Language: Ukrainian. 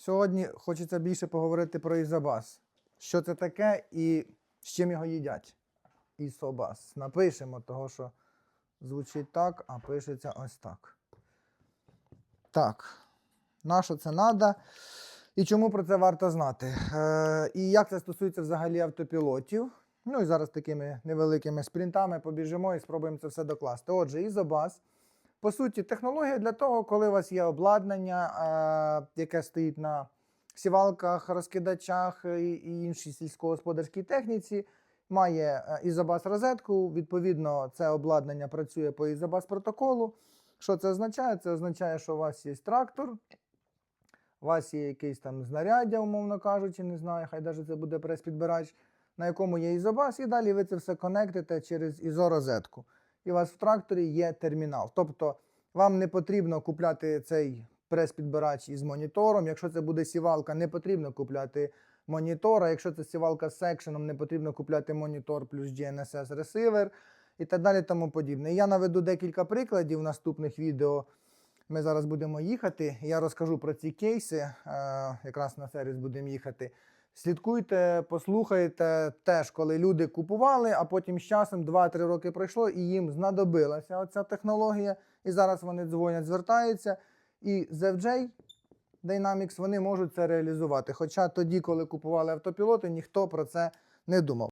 Сьогодні хочеться більше поговорити про ізобас. Що це таке і з чим його їдять? Ісобас. Напишемо, того що звучить так, а пишеться ось так. Так. На що це треба? І чому про це варто знати? Е, і як це стосується взагалі автопілотів? Ну і зараз такими невеликими спринтами побіжимо і спробуємо це все докласти. Отже, ізобас. По суті, технологія для того, коли у вас є обладнання, е, яке стоїть на сівалках, розкидачах і, іншій сільськогосподарській техніці, має е, ізобас розетку. Відповідно, це обладнання працює по ізобас протоколу. Що це означає? Це означає, що у вас є трактор, у вас є якийсь там знаряддя, умовно кажучи, не знаю, хай навіть це буде прес-підбирач, на якому є ізобас, і далі ви це все конектите через ізорозетку. І у вас в тракторі є термінал. Тобто вам не потрібно купляти цей прес-підбирач із монітором. Якщо це буде сівалка, не потрібно купляти монітор. А якщо це сівалка з секшеном, не потрібно купляти монітор плюс GNSS ресивер і так далі. Тому подібне. Я наведу декілька прикладів в наступних відео. Ми зараз будемо їхати. Я розкажу про ці кейси. е, Якраз на сервіс будемо їхати. Слідкуйте, послухайте теж, коли люди купували, а потім з часом 2-3 роки пройшло, і їм знадобилася оця технологія. І зараз вони дзвонять, звертаються. І ZFJ Dynamics вони можуть це реалізувати. Хоча тоді, коли купували автопілоти, ніхто про це не думав.